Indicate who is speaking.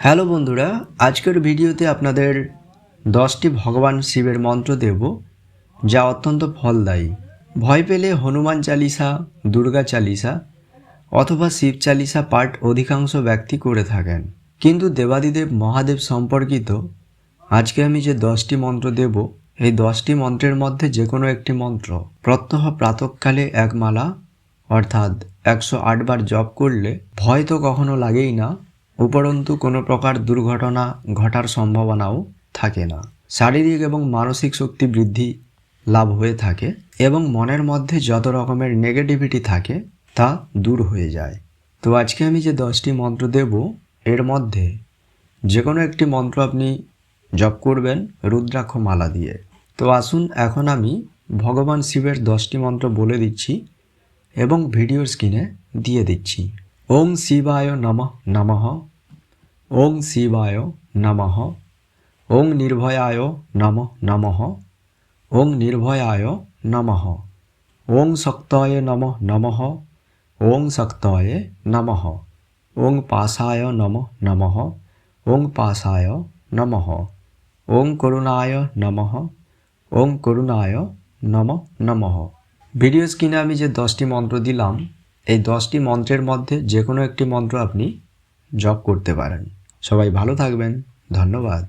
Speaker 1: Hello বন্ধুরা, আজকের ভিডিওতে আপনাদের দশটি ভগবান শিবের মন্ত্র দেব, যা অত্যন্ত ফলদায়ী। ভয় পেলে হনুমান চালিসা, দুর্গা চালিসা অথবা শিব চালিসা পাঠ অধিকাংশ ব্যক্তি করে থাকেন। কিন্তু দেবাদিদেব মহাদেব সম্পর্কিত আজকে আমি যে দশটি মন্ত্র দেব, এই দশটি মন্ত্রের মধ্যে যে কোনো একটি মন্ত্র প্রত্যহ প্রাতকালে এক মালা অর্থাৎ একশো আটবার জপ করলে ভয় তো কখনো লাগেই না উপরন্তু কোনো প্রকার দুর্ঘটনা ঘটার সম্ভাবনাও থাকে না। শারীরিক এবং মানসিক শক্তি বৃদ্ধি লাভ হয়ে থাকে এবং মনের মধ্যে যত রকমের নেগেটিভিটি থাকে তা দূর হয়ে যায়। তো আজকে আমি যে দশটি মন্ত্র দেব, এর মধ্যে যে কোনো একটি মন্ত্র আপনি জপ করবেন রুদ্রাক্ষ মালা দিয়ে। তো আসুন এখন আমি ভগবান শিবের দশটি মন্ত্র বলে দিচ্ছি এবং ভিডিওর স্ক্রিনে দিয়ে দিচ্ছি। ওং শিবায় নমঃ নমঃ। ওং শিবায় নমঃ। ওং নির্ভয়ায় নমঃ নমঃ। ওং নির্ভয়ায় নমঃ। ওং শক্তয়ে নমঃ নমঃ। ওং শক্তয়ে নমঃ। ওং পাশায় নমঃ নমঃ। ওং পাশায় নমঃ। ওং করুণায় নমঃ। ওং করুণায় নমঃ নমঃ। ভিডিও স্ক্রিনে আমি যে দশটি মন্ত্র দিলাম এই দশটি মন্ত্রের মধ্যে যে কোনো একটি মন্ত্র আপনি জপ করতে পারেন। সবাই ভালো থাকবেন। ধন্যবাদ।